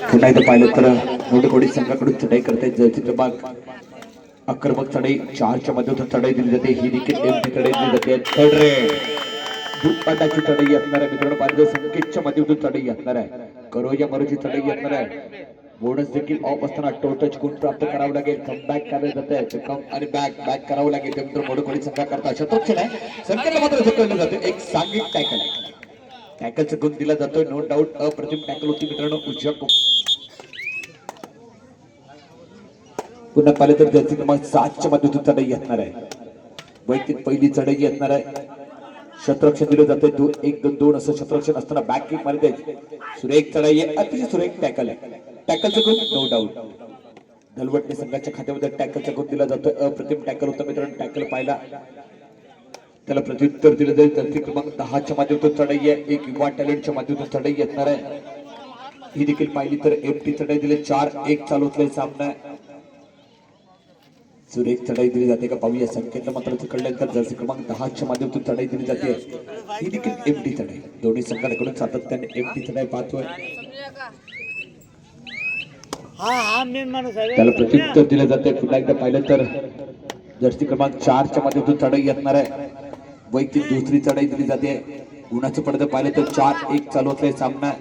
पुन्हा एकदा पाहिलं तर मोठकोडी संघाकडून चढाई करते जर्सी क्रमांक आक्रमक चढाई चारच्या मध्येतून चढाई दिली जाते. ही देखील एमपी चढाई दिली जाते. थर्ड रेड दुप्पाटाची चढाई असणार आहे मित्रांनो. पाहिजे संकेतच्या मध्येतून चढाई असणार आहे. करोजा मरोची चढाई असणार आहे. बोनस देखील ऑफ असताना टोटच गुण प्राप्त करावं लागेल. कम बॅक करायला जात आहे. कम आणि बॅक बॅक करावं लागेल. त्यानंतर मोडकोडी संघा करता शतक्षण आहे. संकेतला मात्र झुकवलं जातं. एक सांघिक आहे. टॅकलचा गुण दिला जातोय नो डाऊट अप्रतिम टॅकल होती मित्रांनो उजव्या पुन्हा पाहिलं तर त्याची क्रमांक सातच्या मध्येतून चढाई असणार आहे. वैयक्तिक पहिली चढाई असणार आहे. शत्रक्षण दिलं जातंय दोन एक दोन दोन असं शत्रक्षण असताना बॅक किक मारते सुरेख चढाई आहे अतिशय सुरेख टॅकल आहे. टॅकलचं गुण नो डाऊट दलवटणे संघाच्या खात्यामध्ये टॅकलचा गुण दिला जातोय अप्रतिम टॅकल होता मित्रांनो टॅकल पाहिला. त्याला प्रत्युत्तर दिलं जाईल. धरती क्रमांक दहाच्या माध्यमातून चढाई आहे. एक युवा टॅलेंटच्या माध्यमातून चढाई असणार आहे. ही देखील पाहिली तर एफटी चढाई दिली. चार एक चालू होतलाय सामना. सुरेख चढाई दिली जाते का पाहूया. संकेतला मात्र तिकडल्यानंतर जर्सी क्रमांक दहाच्या माध्यमातून चढाई दिली जाते. ही देखील एमटी चढाई. दोन्ही संघाकडून सातत्याने एमटी चढाई पाहतोय. त्याला प्रत्युत्तर दिलं जाते पुन्हा एकदा पाहिलं तर जर्सी क्रमांक चारच्या माध्यमातून चढाई असणार आहे. वैयक्तिक दुसरी चढाई दिली जाते. गुणाचं पडत पाहिलं तर चार एक चालू असलाय सामना.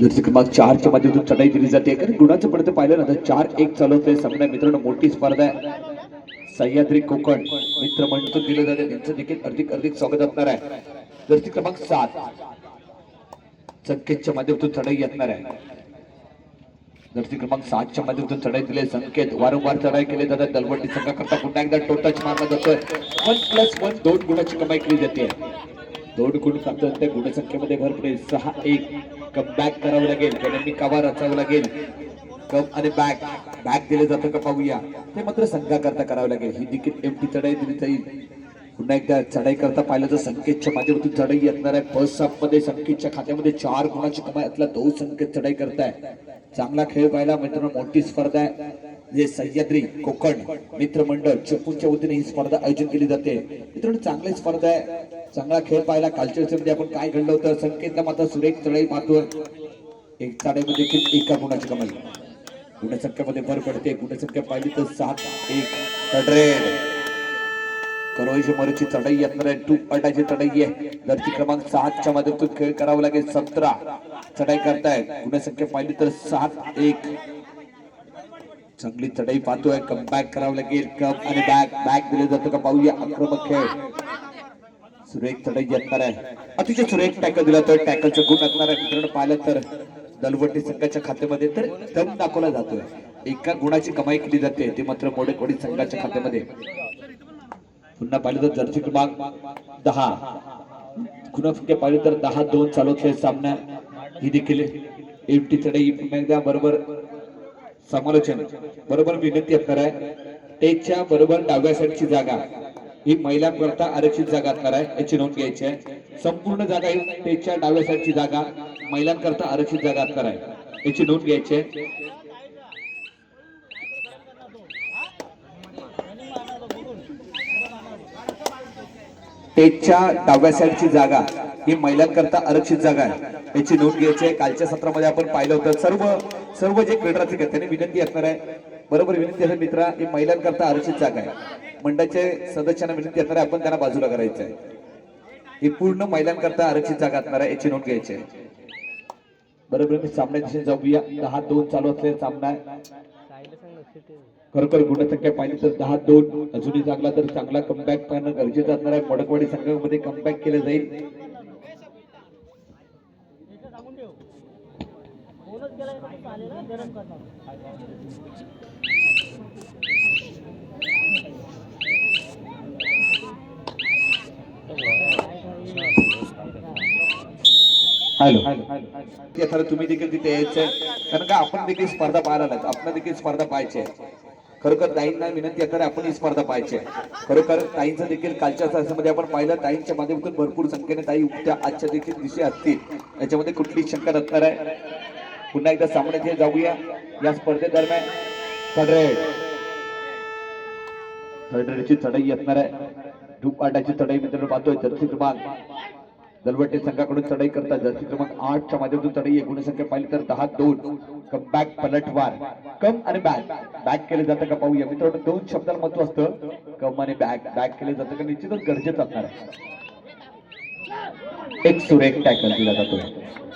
जर्सी क्रमांक चारच्या माध्यमातून चढाई दिली जाते. कारण गुणाचं पडदं पाहिलं ना तर चार एक चालू असलाय सामना. मित्रांनो मोठी स्पर्धा आहे. सह्याद्री कोकण मित्र म्हणतो दिलं जाते. त्यांचं देखील अधिक अधिक स्वागत असणार आहे. जर्सी क्रमांक सात. संकेतच्या माध्यमातून चढाई असणार आहे. जर्सी क्रमांक सातच्या माध्यमातून चढाई दिले संकेत वारंवार चढाई केली जातात दलवटी संघाकरता पुन्हा एकदा टोटच मारला जातोय. वन प्लस वन दोन गुणाची कमाई केली जाते. दोन गुण प्राप्त होते गुणसंख्येमध्ये भर पडेल सहा एक. कम बॅक करावं लागेल. कारण कावा रचावं लागेल? कम आणि बॅक. बॅक दिले जातं का पाहूया. ते मात्र संघाकरता करावं लागेल. ही देखील एमटी चढाई दिली जाईल. पुन्हा एकदा चढाई करता पाहिलं तर संकेतच्या माध्यमातून चढाई येणार आहे. फर्स्ट हाफमध्ये संकेतच्या खात्यामध्ये चार गुणाची कमाई. असला दोन संकेत चढाई करताय. चांगला खेळ पाहिला. मित्रांनो मोठी स्पर्धा आहे. जे सह्याद्री कोकण मित्रमंडळ चपूनच्या वतीने ही स्पर्धा आयोजित केली जाते. मित्रांनो चांगली स्पर्धा आहे. चांगला खेळ पाहिला. कालच्या दिवसामध्ये आपण काय घडलं होतं? संकेतला मात्र सुरेख चढाई पाहतोय. एक चढाईमध्ये देखील एका गुणाची कमाई. गुणसंख्यामध्ये भर पडते. गुणसंख्या पाहिली तर सात एक हंड्रेड करोईची चढाई असणार आहे. टू अटाची चढाई आहे धरती क्रमांक सहाच्या माध्यमातून खेळ करावा लागेल. सतरा चढाई करताय. गुणसंख्या पाहिली तर सात एक. चांगली चढाई पाहतोय. कम बॅक करावं लागेल. कम आणि बॅक बॅक दिले जातो का पाहूया. आक्रमक खेळ. सुरेख चढाई असणार आहे. अतिशय सुरेख टॅकल दिला तर टॅकलचं गुण असणार आहे. मित्रांनो पाहिलं तर दलवटी संघाच्या खात्यामध्ये तर दम दाखवला जातोय. एका गुणाची कमाई केली जाते. ते मात्र मोडेकोडी संघाच्या खात्यामध्ये. पुन्हा पाहिलं तर जर्सी क्रमांक दहा. गुणसंख्या पाहिलं तर दहा दोन चालू खेळ सामना. ही देखील एमटी चढाई बरोबर समालोचन बरोबर विनंती असणार आहे. टेकच्या बरोबर डाव्या साईडची जागा. ही महिलांकरता आरक्षित जागा असणार आहे. याची नोंद घ्यायची आहे. संपूर्ण जागा ही टेकच्या डाव्या साईडची जागा. महिलांकरता आरक्षित जागा असणार आहे. याची नोंद घ्यायची आहे. टेकच्या डाव्या साईडची जागा ही महिलांकरता आरक्षित जागा आहे. याची नोंद घ्यायची आहे. कालच्या सत्रामध्ये आपण पाहिलं होतं. सर्व सर्व जे क्रीडा आहेत त्यांनी विनंती असणार आहे. बरोबर विनंती आहे मित्रा ही महिलांकरता आरक्षित जागा आहे. मंडळाचे सदस्यांना विनंती असणार आहे आपण त्यांना बाजूला करायचं आहे. ही पूर्ण महिलांकरता आरक्षित जागा असणार आहे याची नोंद घ्यायची आहे. बरोबर मी सामन्याच्या जाऊया. दहा दोन चालू असलेला सामना आहे. खरोखर गुणसंख्या पाहिली तर दहा दोन. अजूनही चांगला तर चांगला कमबॅक करणं गरजेचं असणार आहे. मडकवाडी संघामध्ये कमबॅक केलं जाईल. हॅलो. हॅलो तुम्ही देखील तिथे यायचंय कारण का आपण देखील स्पर्धा पाहायला लागत आपण देखील स्पर्धा पाहायची आहे. खरोखर ताईंना विनंती आहे आपण ही स्पर्धा पाहायची आहे. खरोखर ताईंचं देखील कालच्या तासामध्ये आपण पाहिलं. ताईंच्या माध्यमातून भरपूर संख्येने ताई उठत्या. आजच्या देखील दिशे असतील याच्यामध्ये कुठलीच शंका नसणार आहे? पुन्हा एकदा सामन्यात जाऊया. या स्पर्धेदरम्यान दरम्यान रेड थर्ड रेडची चढाई असणार आहे. धूप आटाची चढाई मित्रांनो पाहतोय. तर क्रमांक दलवटे संघाकडून चढाई करतात जर्सी क्रमांक आठच्या माध्यमातून चढाई एकूण संख्या पाहिली तर दहा दोन. कम बॅक पलटवार. कम आणि बॅक बॅक केले जातं का पाहूया. मित्रांनो दोन शब्दाला महत्त्व असतं. कम आणि बॅक बॅक केले जातं का? निश्चितच गरजेचं असणार आहे. एक सुरेख टॅकल दिला जातो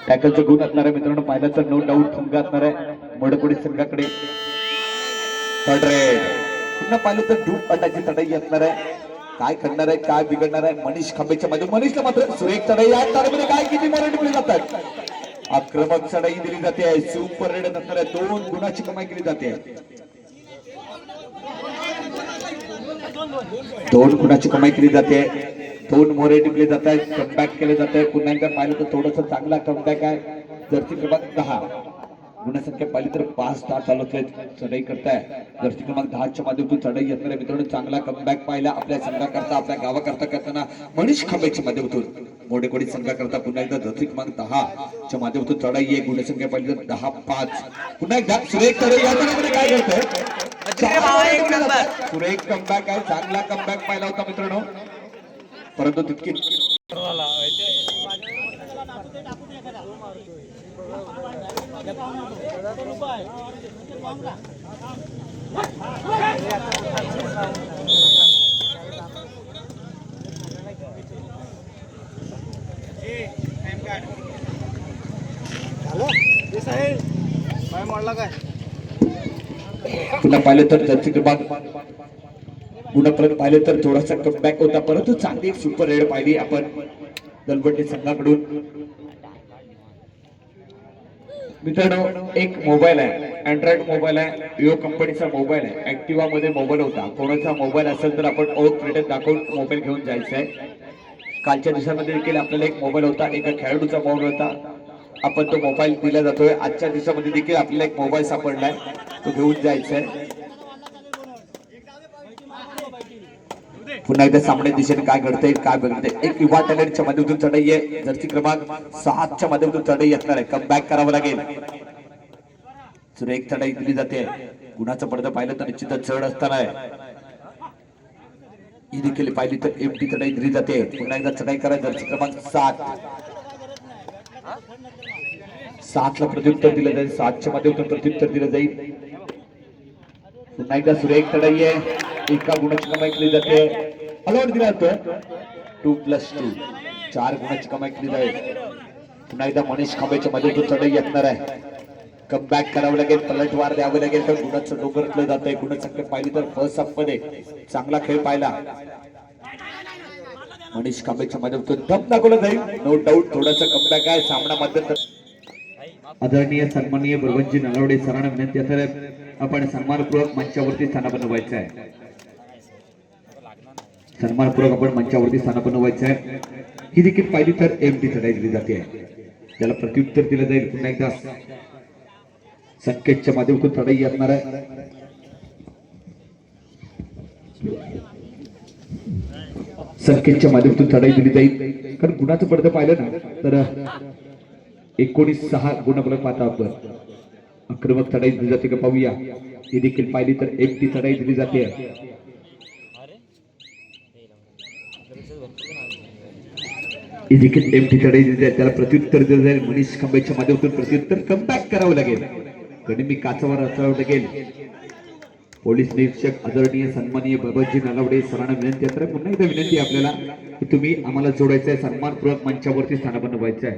टॅकलचं गुण असणार आहे मित्रांनो. पाहिलं तर नो डाऊट थुंगा असणार आहे. मडकोडी संघाकडे. थर्ड पुन्हा पाहिलं तर धूप अटाची चढाई असणार आहे. काय करणार आहे काय बिघडणार आहे? मनीष खांबेच्या मध्ये मनीषला मात्र सुरेख चढाई या तारेमध्ये काय किती मराठी दिली जातात? आक्रमक चढाई दिली जाते सुपर रेड नंतर दोन गुणाची कमाई केली जाते दोन गुणाची कमाई केली जाते दोन मोरे टिपले जात आहेत. कमबॅक केले जात आहे. पुन्हा एकदा पाहिलं तर थोडस चांगला कमबॅक आहे. जर्सी क्रमांक दहा. गुणसंख्या पाहिली तर पाच तास चालवत चढाई करताय. जर्सी क्रमांक दहाच्या माध्यमातून चढाई असणाऱ्या मित्रांनो चांगला कमबॅक पाहिला आपल्या संघाकरता आपल्या गावाकरता करताना मनीष खांबेच्या माध्यमातून. मोडेकोडी संघाकरता पुन्हा एकदा जर्सी क्रमांक दहा च्या माध्यमातून चढाई आहे. गुणसंख्या पाहिली तर दहा पाच. पुन्हा एकदा सुरेख चढाई काय करतोय सुरेख कमबॅक आहे. चांगला कमबॅक पाहिला होता मित्रांनो. परंतु तितकी काय म्हणला काय पुन्हा पाहिलं तर जर्सी क्रमांक पुन्हा परत पाहिलं तर थोडासा कमबॅक होता. परंतु चांगली सुपर रेड पाहिली आपण. दलबट्टी संघाकडून. मित्रांनो एक मोबाईल आहे. अँड्रॉइड मोबाईल आहे विवो कंपनीचा मोबाईल आहे. ऍक्टिव्हा मध्ये मोबाईल होता. कोणाचा मोबाईल असेल तर आपण ओळख क्रेडिट दाखवून मोबाईल घेऊन जायचा आहे. कालच्या दिवसामध्ये देखील आपल्याला एक मोबाईल होता. एका खेळाडूचा मोबाईल होता. आपण तो मोबाईल दिला जातोय. आजच्या दिवसामध्ये देखील आपल्याला एक मोबाईल सापडलाय. तो घेऊन जायचा आहे. पुन्हा एकदा सामने दिशेने काय घडतंय काय बघतंय? एक युवा टॅलेंटच्या माध्यमातून चढाई आहे. जर्सी क्रमांक सहाच्या माध्यमातून चढाई असणार आहे. कम बॅक करावं लागेल. सुरेख चढाई दिली जाते. गुणाचं पडदा पाहिलं तर निश्चितच चढ असताना आहे. ही देखील पाहिली तर एमटी चढाई दिली जाते. पुन्हा एकदा चढाई करा. जर्सी क्रमांक सात. सातला प्रत्युत्तर दिलं जाईल. सातच्या माध्यमातून प्रत्युत्तर दिलं जाईल. पुन्हा एकदा सुरेख चढाई आहे. एका गुणाची कमाई केली जाते. अलॉट दिला जातोय टू प्लस टू चार गुणाची कमाई केली जाईल. पुन्हा एकदा मनीष खांबेच्या माध्यमातून चढाई येणार आहे. कमबॅक करावं लागेल. पलटवार द्यावं लागेल. तर गुणाचं डोंगरतलं जात आहे. गुणसंख्या पाहिली तर फर्स्ट हाफमध्ये चांगला खेळ पाहिला. मनीष खांबेच्या तो दम दाखवला जाईल. नो डाऊट थोडासा कमबॅक आहे. सामना मध्यंतर. आदरणीय सन्माननीय भगवंजी नलवडे सरांना विनंती असेल आपण सन्मानपूर्वक मंचावरती स्थानापन्न व्हायचं आहे. सन्मानपूर्वक आपण मंचावरती स्थानापन्न व्हायचं आहे. ही देखील पाहिली तर एम टी चढाई दिली जाते त्याला प्रत्युत्तर दिलं जाईल पुन्हा एकदा संकेतच्या माध्यमातून चढाई असणार आहे. संकेतच्या माध्यमातून चढाई दिली जाईल. कारण गुणाचं पडदं पाहिलं ना तर एकोणीस सहा गुणफलक पाहता आपण. आक्रमक चढाई दिली जाते का पाहूया. ही देखील पाहिली तर एक ती चढाई दिली जाते ही देखील एम ठिकाणी त्याला प्रत्युत्तर दिलं जाईल. मनीष खांबेच्या माध्यमातून प्रत्युत्तर कमबॅक करावं लागेल. कधी मी काचावर असावं लागेल पोलीस निरीक्षक आदरणीय सन्माननीय बाबाजी नलावडे सरांना विनंती आहे. तर पुन्हा एकदा विनंती आपल्याला की तुम्ही आम्हाला जोडायचं आहे. सन्मानपूर्वक मंचावरती स्थानापन्न व्हायचं आहे.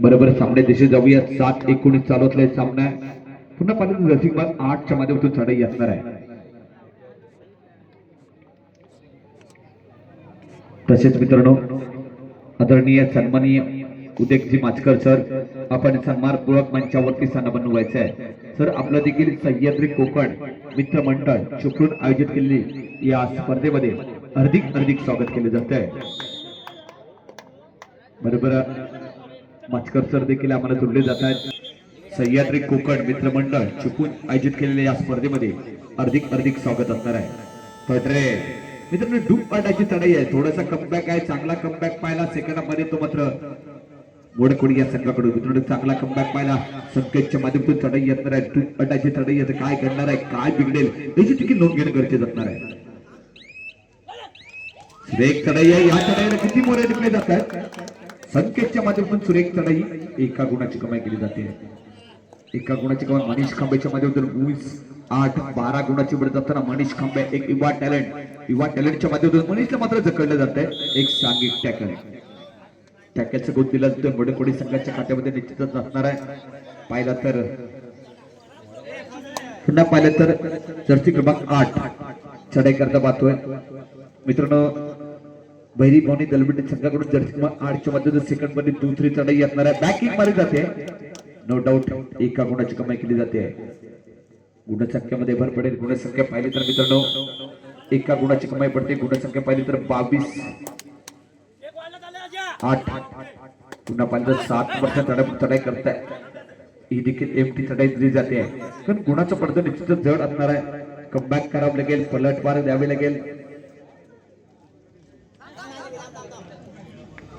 बरोबर सामने दिशे जाऊया सात एकोणीस चालवतलाय सामना पुन्हा पाहिजे रसिक बाग आठच्या माध्यमातून चढाई असणार आहे. तसेच मित्रांनो आदरणीय सन्माननीय उदयजी माचकर सर आपण सन्मानपूर्वक मंचावरती सन्मान व्हायचं आहे. सर आपलं देखील सह्याद्री कोकण मित्र मंडळ चिपळूण आयोजित केलेली या स्पर्धेमध्ये हार्दिक हार्दिक स्वागत केले जात आहे. बरोबर माचकर सर देखील आम्हाला जोडले जात आहेत. सह्याद्री कोकण मित्रमंडळ चुकून आयोजित केलेल्या या स्पर्धेमध्ये हार्दिक हार्दिक स्वागत असणार आहे. मित्रांनो डूब पाटाची चढाई आहे. थोडासा कमबॅक आहे. चांगला कमबॅक पाहिला. सेकंदामध्ये तो मात्र मोडकोडी या संघाकडून? मित्रांनो चांगला कमबॅक पाहिला. संकेतच्या माध्यमातून चढाई येणार आहे. डूब अटाची चढाई येते काय करणार आहे? काय बिघडेल? याची तिकीट नोंद घेणं गरजेचं असणार आहे. सुरेख चढाई आहे. या चढाईला किती मोरे टिकले जातात? संकेतच्या माध्यमातून सुरेख चढाई एका गुणाची कमाई केली जाते. एका गुणाची कमाई मनीष खांबेच्या माध्यमातून वीस आठ बारा गुणाची बढत असताना मनीष खांबे एक युवा टॅलेंट युवा टॅलेंटच्या माध्यमातून मनीषला मात्र जकडलं जात आहे एक सांघिक टॅकल. टॅकलचं गुण दिला जातोय. बडकोडी संघाच्या खात्यामध्ये निश्चितच असणार आहे. पाहिला तर पुन्हा पाहिलं तर जर्सी क्रमांक आठ चढाई करता पाहतोय. मित्रांनो भैरी भावनी दलबंडी संघाकडून जर्सी क्रमांक आठच्या मध्ये सेकंडमध्ये दुसरी चढाई असणार आहे. बॅकिंग मारली जाते. नो डाऊट एका गुणाची कमाई केली जाते. गुणसंख्यामध्ये भर पडेल. गुणसंख्या पाहिली तर मित्रांनो एका गुणाची कमाई पडते. गुणसंख्या पाहिली तर बावीस. आठ. पुन्हा पाहिलं तर सात वर्ष चढाई करताय. ही देखील एमटी चढाई दिली जाते. पण गुणाचं पडदं निश्चितच जड असणार आहे. कमबॅक करावं लागेल. पलटवार द्यावे लागेल.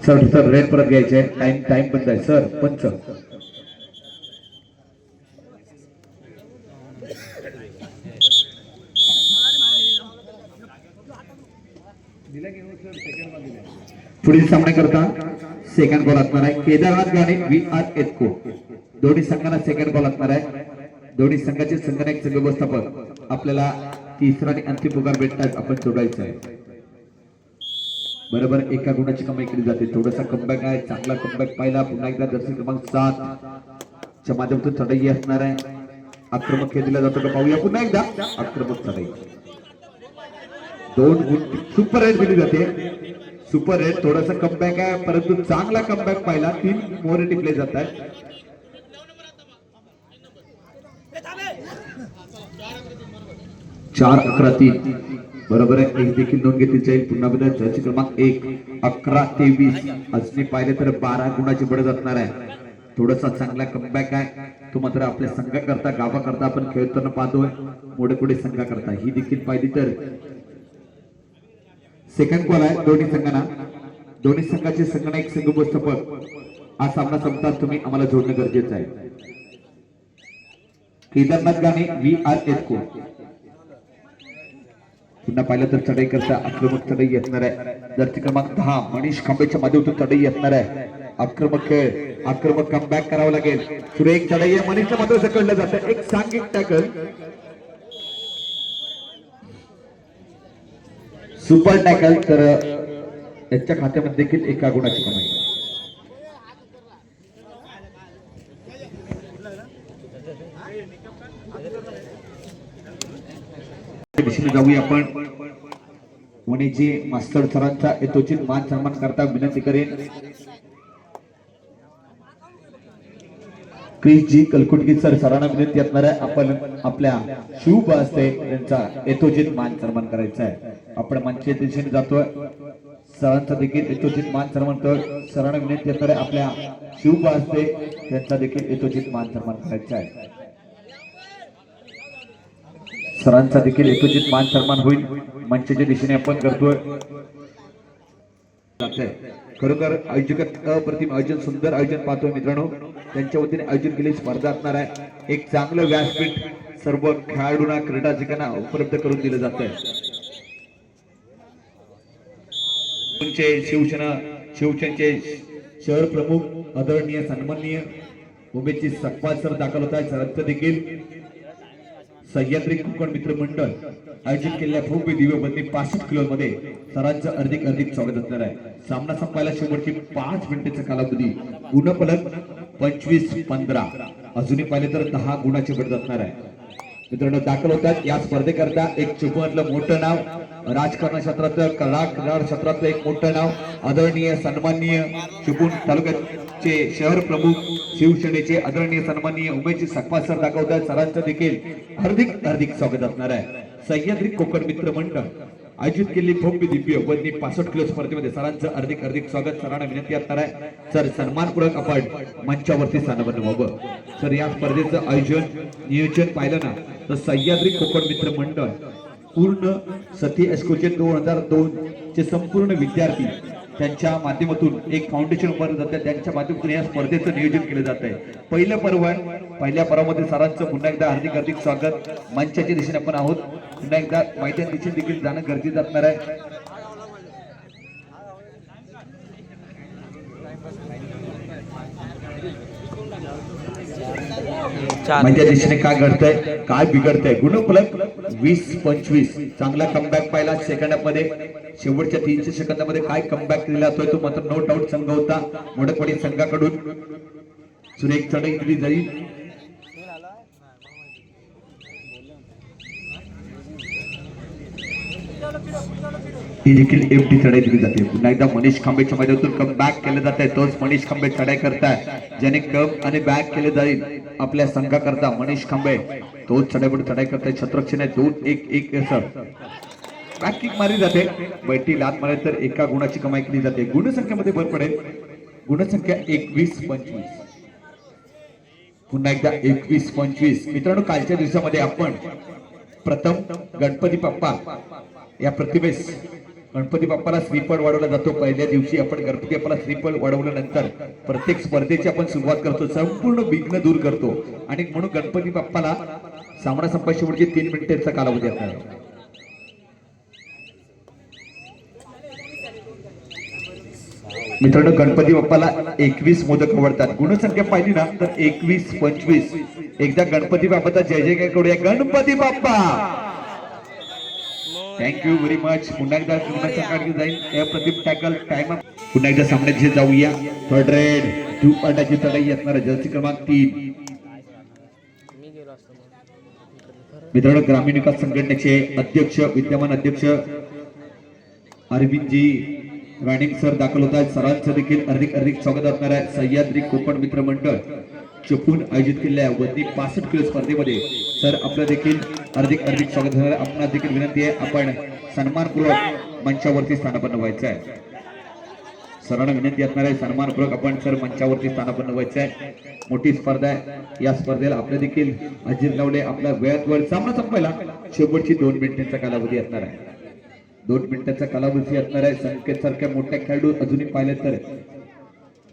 सर सर रेड परत घ्यायचे. टाइम टाइम बंद आहे. सर पंच. पुढील सामना करता सेकंड बॉल असणार आहे. केदारनाथ गाणे वी आर एस्को दोन्ही संघांना सेकंड बॉल असणार आहे. दोन्ही संघाचे संघनायक संघ व्यवस्थापक आपल्याला तिसरा आणि अंतिम पुकार भेटतात आपण सोडायचं आहे. बरोबर एका गुणाची कमाई केली जाते. थोडासा कमबॅक आहे. चांगला कमबॅक पाहिला. पुन्हा एकदा दर्शन क्रमांक सात च्या माध्यमातून चढाई असणार आहे. आक्रमक खेळ दिला जातो का पाहूया. पुन्हा एकदा आक्रमक चढाई. दोन गुण. सुपर रेट दिली जाते. सुपर आहे थोडासा कमबॅक आहे. परंतु चांगला कमबॅक पाहिला. तीन मोरे टिपले जात आहेत चार अकरा तीन. बरोबर आहे. एक देखील नोंद घेतली. जाईल. पुन्हा बदल. जर्सी क्रमांक एक. अकरा तेवीस. अजून पाहिले तर बारा गुणाची बढत असणार आहे. थोडासा चांगला कमबॅक आहे. तो मात्र आपल्या संघाकरता गावाकरता आपण खेळताना पाहतोय. मोठे पुढे संघाकरता. ही देखील पाहिली तर सेकंड कॉल आहे दोन्ही संघांना. दोन्ही संघाचे संघनायक संघ व्यवस्थापक हा सामना संपताच तुम्ही आम्हाला जोडणं गरजेचं आहे. केदारनाथ गाणे व्ही आर एस को पुन्हा पाहिलं तर चढाई करता आक्रमक चढाई असणार आहे. धरती क्रमांक दहा मनीष खांबेच्या माध्यमातून चढाई असणार आहे. आक्रमक खेळ आक्रमक कमबॅक करावं लागेल. सुरेख चढाई आहे मनीषच्या माध्यमातून सकळलं जातं. एक सांघिक टॅकल सुपर टॅकल तर याच्या खात्यामध्ये देखील एका गुणाची कमाई. दिशेने जाऊया आपण. वणीजी मास्टर सरांचा यथोचित मान सन्मान करता विनंती करेन. क्रिस जी कलकुटगी सर सरांना विनंती असणार आहे आपण आपल्या शिव असते त्यांचा यथोचित मान सन्मान करायचा आहे. आपण मंचच्या दिशेने जातोय. सरांचा देखील यथोचित मान सन्मान करतो सरांना विनंती असणार आहे आपल्या शिव असते त्यांचा देखील यथोचित मान सन्मान करायचा आहे. सरांचा देखील यथोचित मान सन्मान होईल. मंचाच्या दिशेने आपण करतोय. खरोखर आयोजक अप्रतिम आयोजन सुंदर आयोजन पाहतोय मित्रांनो. त्यांच्या वतीने आयोजन केलेली स्पर्धा असणार आहे. एक चांगलं व्यासपीठ सर्व खेळाडूंना क्रीडाधिकांना उपलब्ध करून दिलं जात आहे. शिवसेना शिवसेनेचे शहर प्रमुख आदरणीय सन्माननीय उमेदची सकपाल सर दाखल होत आहे सरांचं देखील सह्याद्री कोकण मित्र मंडळ आयोजित केलेल्या भव्य दिव्य बदली पासष्ट किलो मध्ये सरांचं अधिक अधिक स्वागत असणार आहे. सामना संपायला शेवटची पाच मिनिटाचा कालावधी. गुणफलक पंचवीस पंधरा. अजूनही पाहिले तर दहा गुणाची बदल असणार आहे. मित्रांनो दाखल होतात. या स्पर्धेकरता एक चिपळूणलं मोठं नाव. राजकारण क्षेत्रातलं कला क्रीडा क्षेत्रातलं एक मोठं नाव. आदरणीय सन्माननीय चिपळूण आमचे शहर प्रमुख शिवसेनेचे आदरणीय सन्माननीय उमेश सकपा सर दाखवतात. सरांचं देखील हार्दिक हार्दिक स्वागत असणार आहे. सह्याद्री कोकण मित्र मंडळ आयोजित केलेली भव्य दिव्य वजनी पासष्ट किलो स्पर्धेमध्ये सरांचं हार्दिक हार्दिक स्वागत. सरांना विनंती असणार आहे. सर सन्मानपूर्वक आपण मंचावरती स्थानबद्ध व्हावं सर या स्पर्धेचं आयोजन नियोजन पाहिलं ना तर सह्याद्री कोकण मित्र मंडळ पूर्ण सती एस्कोचे दोन हजार दोन चे संपूर्ण विद्यार्थी त्यांच्या माध्यमातून एक फाउंडेशन उभारलं जातं त्यांच्या माध्यमातून या स्पर्धेचं नियोजन केलं जात आहे पहिलं पर्व आहे. पहिल्या पर्वामध्ये सरांचं पुन्हा एकदा हार्दिक हार्दिक स्वागत. मंचाच्या दिशेने आपण आहोत. पुन्हा एकदा मैदान दिशेने देखील जाणं गरजेचं असणार आहे. माझ्या दिशेने काय घडतंय? काय बिघडतंय? गुणफलक वीस पंचवीस. चांगला कमबॅक पाहिला सेकंडमध्ये. शेवटच्या तीनशे सेकंदामध्ये काय कमबॅक केलेला जातोय तो मात्र नो डाऊट संघ होता. मोडकवाडी संघाकडून. सुरेख चढाई दिली जाईल. ही देखील डी चढाई दिली जाते. पुन्हा एकदा मनीष खांबेच्या मैदानातून कम बॅक केलं जात आहे तोच मनीष खांबे चढाई करताय. ज्याने कम आणि बॅक केले जाईल आपल्या संघाकरता मनीष खांबे. तोच चढाईपुढे चढाई करताय. छत्रक्षण आहे. दोन एक एक असं बॅक मारली जाते. बैठी लात मारली तर एका गुणाची कमाई केली जाते. गुणसंख्येमध्ये भर पडेल. गुणसंख्या एकवीस पंचवीस. पुन्हा एकदा एकवीस पंचवीस. मित्रांनो कालच्या दिवसामध्ये आपण प्रथम गणपती बाप्पा या प्रतिमेस गणपती बाप्पाला श्रीफळ वाढवला जातो. पहिल्या दिवशी आपण गणपती बाप्पाला श्रीफळ वाढवल्यानंतर प्रत्येक स्पर्धेची आपण सुरुवात करतो. संपूर्ण विघ्न दूर करतो. आणि म्हणून गणपती बाप्पाला सामना संपाशी म्हणजे तीन मिनिटांचा कालावधी असणार मित्रांनो गणपती बाप्पाला एकवीस मोदक आवडतात. गुणसंख्या पाहिली ना तर एकवीस पंचवीस. एकदा गणपती बाप्पाचा जय जय काय करूया? Ganpati Bappa! Thank you very much पुन्हा एकदा गुणसंख्या जाईल. प्रदीप टॅकल टाइम पुन्हा एकदा सामन्याचे जाऊया. थर्ड रेड टू अटाची चढाई असणारा जर्सी क्रमांक तीन. मित्रांनो ग्रामीण विकास संघटनेचे अध्यक्ष विद्यमान अध्यक्ष अरविंदजी राणिंग सर दाखल होत आहेत. सरांचं देखील अधिक अधिक स्वागत असणार आहे. सह्याद्री कोकण मित्र मंडळ चपून आयोजित केलेल्या वरती पासष्ट किलो स्पर्धेमध्ये सर आपलं देखील अधिक अधिक स्वागत होणार आहे आपणास देखील विनंती आहे. आपण सन्मानपूर्वक मंचावरती स्थानापन्न व्हायचं आहे. सरांना विनंती असणार आहे. सन्मानपूर्वक आपण सर मंचावरती स्थानापन्न व्हायचं आहे. मोठी स्पर्धा आहे. या स्पर्धेला आपले देखील हजेर लावले. आपल्या वेळात वेळ सामना संपायला शेवटची दोन मिनिटांचा कालावधी असणार आहे. दोन मिनिटाचा कालावधी असणार आहे. संकेत सारख्या मोठ्या खेळाडू अजूनही पाहिले तर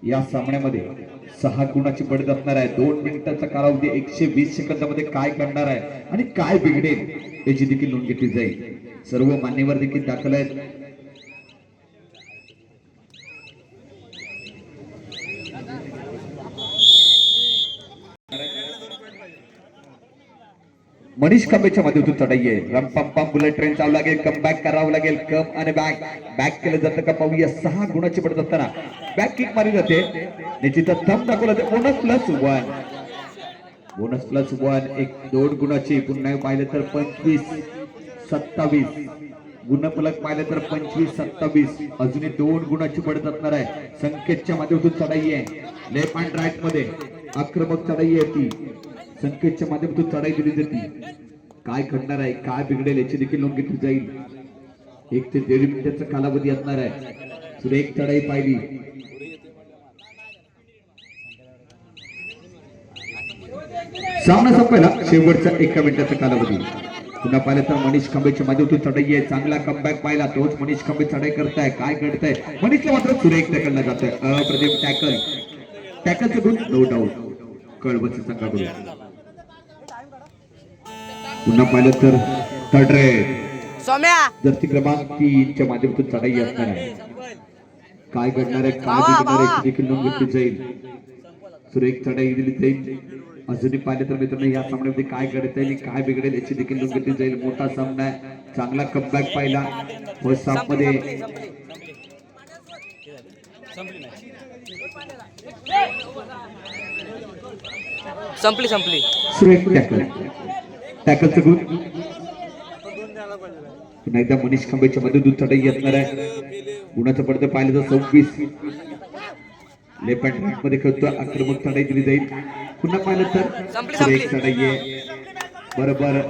या सामन्यामध्ये सहा गुणाची पडत असणार आहे. दोन मिनिटाचा कालावधी एकशे वीस सेकंदामध्ये काय करणार आहे आणि काय बिघडेल याची देखील नोंद घेतली जाईल. सर्व मान्यवर देखील दाखल आहेत. मनीष खांबेच्या माध्यमातून चढाई आहे. रम पम पम बुलेट ट्रेन चालू लागेल. कम बॅक करावं लागेल. कम आणि बॅक बॅक केलं जातं का पाहूया सहा गुणाची पडत असताना. बॅक किक मारली जाते. निश्चितच थंब दाखवला जाते. Bonus plus one bonus plus one एक दोन गुणाची. पुन्हा पाहिलं तर पंचवीस सत्तावीस. गुणफलक पाहिलं तर पंचवीस सत्तावीस. अजूनही दोन गुणाची पडत असणार आहे. संकेतच्या माध्यमातून चढाई आहे. लेफ्ट अँड राईटमध्ये. आक्रमक चढाई आहे ती. संकेतच्या माध्यमातून चढाई दिली जाते. काय घडणार आहे? काय बिघडेल याची देखील नोंद घेतली जाईल. एक ते दीड मिनिटाचा कालावधी असणार आहे. सुरेख चढाई पाहिली. सामना संपायला शेवटचा एका मिनिटाचा कालावधी. पुन्हा पाहिलं तर मनीष खांबेच्या माध्यमातून चढाई आहे. चांगला कमबॅक पाहिला. तोच मनीष खांबे चढाई करताय. काय घडतंय? मनीषला मात्र सुरेख टॅकलला जातोय. अप्रतिम टॅकल टॅकलचं गुण नो डाऊट कळवचे संघाकडून पुन्हा पाहिलं तर थर्ड रेड सौम्या. जर्सी क्रमांक तीनच्या माध्यमातून चढाई असणार आहे. काय घडणार आहे? काय बिघडणार आहे? देखील नोंद घेतली जाईल. सुरेख चढाई दिली जाईल. अजूनही पाहिलं तर मित्रांनो या सामन्यामध्ये काय घडत आहे काय बिघडेल याची देखील नोंद घेतली जाईल. मोठा सामना आहे. चांगला कमबॅक पाहिला. फर्स्ट हाफमध्ये संपली संपली. सुरेख टॅकल टॅकलचं गुण. पुन्हा एकदा मनीष खांबेच्या मध्ये दूध चढाई असणार आहे. गुणाचं पडतं पाहिलं तर सव्वीस. लेफ्ट राईटमध्ये खेळतो आक्रमक चढाई दिली जाईल. पुन्हा पाहिलं तर. चढाई आहे. बरोबर.